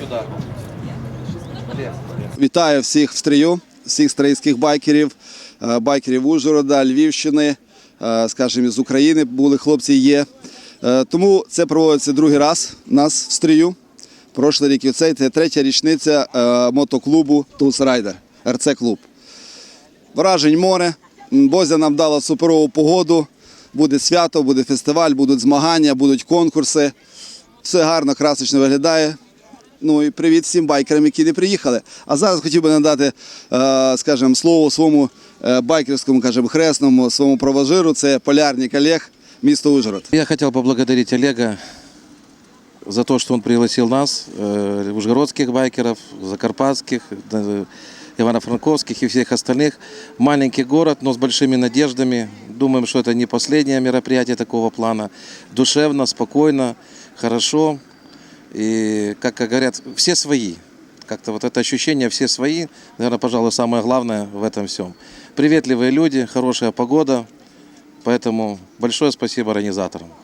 сюда. Вітаю всіх в стрію, всіх стрийських байкерів, е, байкерів Ужгорода, Львівщини, е, скажімо, з України були хлопці є. Е, Тому це проводиться другий раз у нас в стрію. Прошлий рік і цей це третя річниця мотоклубу Тус Райдер, РЦ клуб. Вражень море. Бозя нам дала суперову погоду. Буде свято, буде фестиваль, будуть змагання, будуть конкурси. Все гарно, красочно виглядає. Ну і привіт всім байкерам, які не приїхали. А зараз хотів би надати, е, скажімо, слово своєму е, байкерському, кажемо, хресному, своєму провожиру. Це полярник Олег, місто Ужгород. Я хотел поблагодарить Олега за то, что он пригласил нас, ужгородских байкеров, закарпатских, э, ивано-франковских и всех остальных. Маленький город, но с большими надеждами. Думаем, что это не последнее мероприятие такого плана. Душевно, спокойно, хорошо. И, как говорят, все свои. Как-то вот это ощущение «все свои», наверное, пожалуй, самое главное в этом всем. Приветливые люди, хорошая погода. Поэтому большое спасибо организаторам.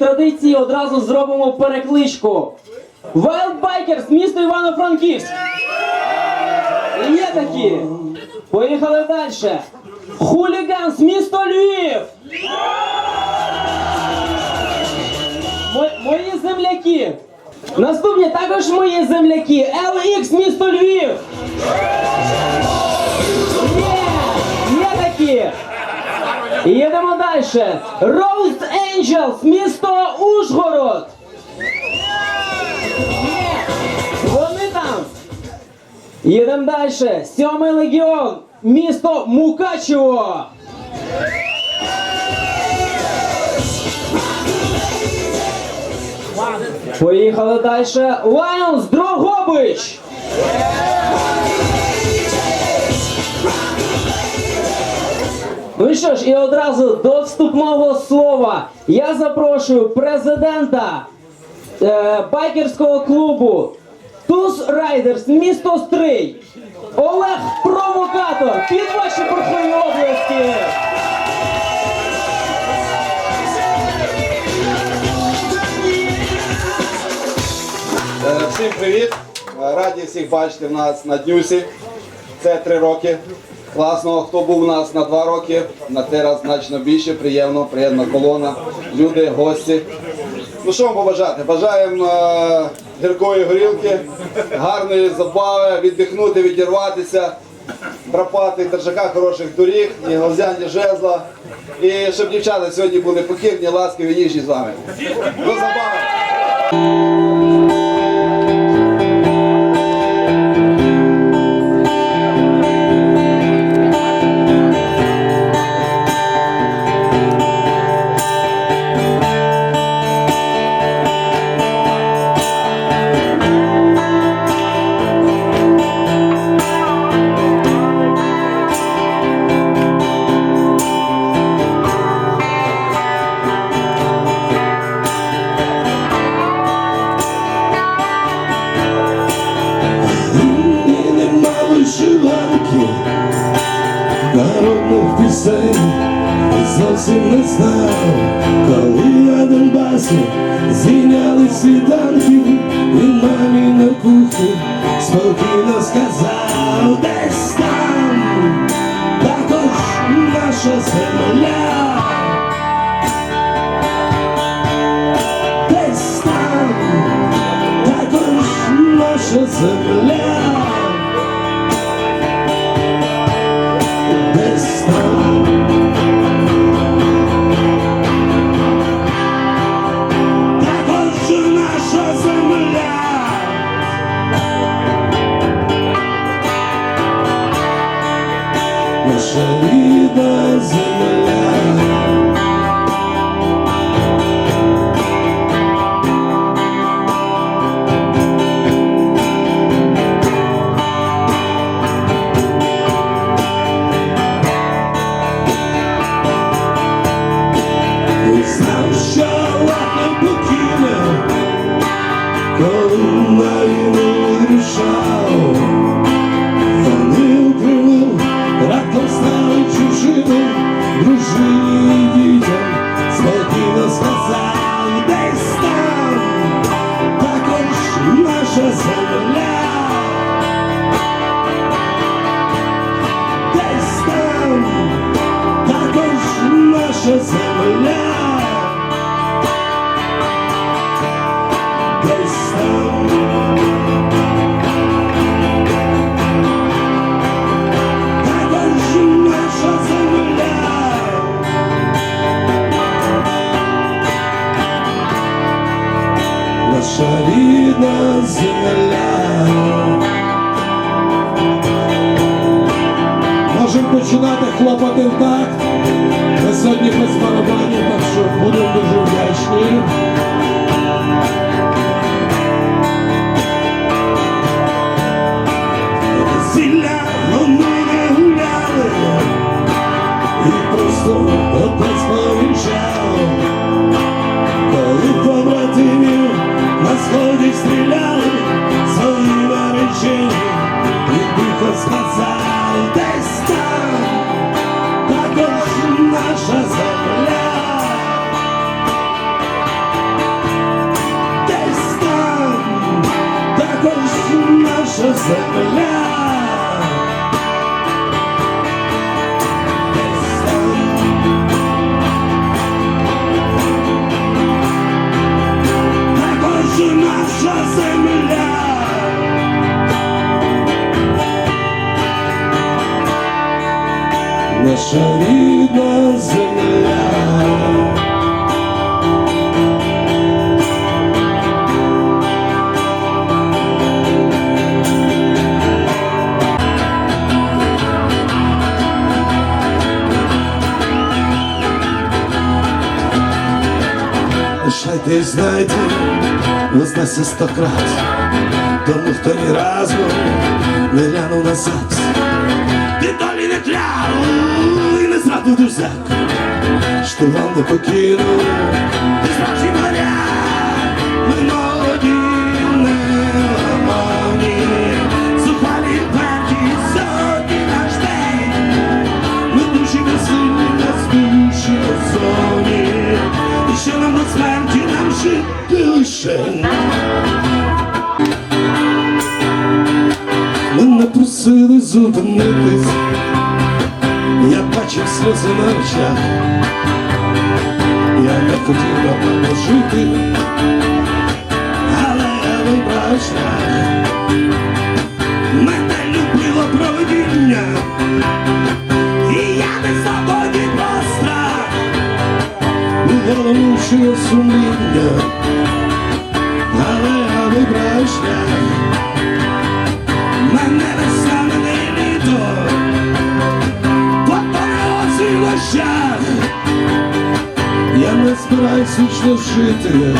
Традиції одразу зробимо перекличку. Wild Bikers, місто Івано-Франківськ. Є такі. Поїхали далі. Хуліганс, місто Львів. Мої земляки. Наступні також мої земляки. LX, місто Львів. Їдемо далі. Roast Angels, місто Ужгород. Вони там. Їдемо далі. Сьомий легіон, місто Мукачево. Поїхали далі. Lions Дрогобич. Ну що ж, і одразу до вступного слова я запрошую президента е, байкерського клубу Туз Райдерс, місто Стрий, Олег Провокатор, під ваші бурхливі обласки. Е, Всім привіт! Раді всіх бачити в нас на днюсі. Це три роки. Класно, хто був у нас на два роки, на те раз значно більше, приємно, приємна колона, люди, гості. Ну що вам побажати? Бажаємо е, гіркої горілки, гарної забави, віддихнути, відірватися, драпати держака хороших доріг, ні говзя, жезла. І щоб дівчата сьогодні були покірні, ласкаві, ніжні з вами. До забави! Зовсім не знав, коли на Донбасі зійняли світанки, і мамі на кухні спокійно сказав, десь там також наша земля. Десь там також наша земля. Наша земля. Десь там. Наша земля. Наша рідна земля. Можемо починати хлопати в. Сьогодні без барабанів, так що буду дуже вдячний. Зілля ми не гуляли, і просто Наша рідна земля. Лишайте, знайте, вознесе сто крат, тому хто ні разу не глянув назад. Ти долі не кляв і не зрадив друзяк, що вам не покинув, ти справжній моряк, ми молоді, зупинитись, я бачив сльози на очах, я не хотів давно жити, але я вибрав шлях. Мене любило провидіння, і я не свободі про страх. головучує сумління, але я вибрав шлях. Я не збираюсь вічно жити,